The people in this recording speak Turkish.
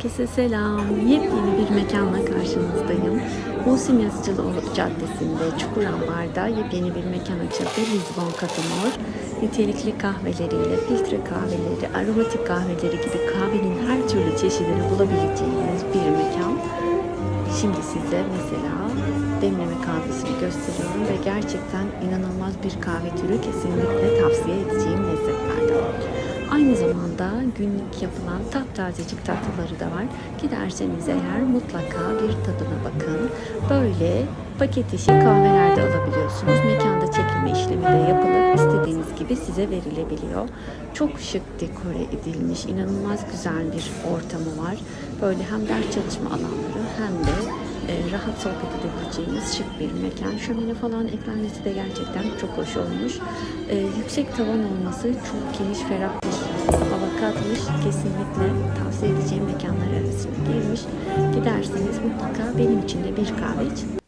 Herkese selam. Yepyeni bir mekanla karşınızdayım. Musim Yazıcıoğlu Caddesi'nde Çukurambar'da yepyeni bir mekan açıldı. Lizbon Katamor. Nitelikli kahveleriyle, filtre kahveleri, aromatik kahveleri gibi kahvenin her türlü çeşidini bulabileceğiniz bir mekan. Şimdi size mesela demleme kahvesini gösteriyorum ve gerçekten inanılmaz bir kahve türü kesinlikle tavsiye. Aynı zamanda günlük yapılan taptazecik tatlıları da var. Giderseniz eğer mutlaka bir tadına bakın. Böyle paket işi kahvelerde alabiliyorsunuz. Mekanda çekilme işlemi de yapılıp istediğiniz gibi size verilebiliyor. Çok şık dekore edilmiş, inanılmaz güzel bir ortamı var. Böyle hem ders çalışma alanları hem de e, rahat sohbet edebileceğiniz şık bir mekan. Şömine falan eklenmesi de gerçekten çok hoş olmuş. E, yüksek tavan olması çok geniş, ferah bir hava katmış. Kesinlikle tavsiye edeceğim mekanlar arasına girmiş. Giderseniz mutlaka benim için de bir kahve için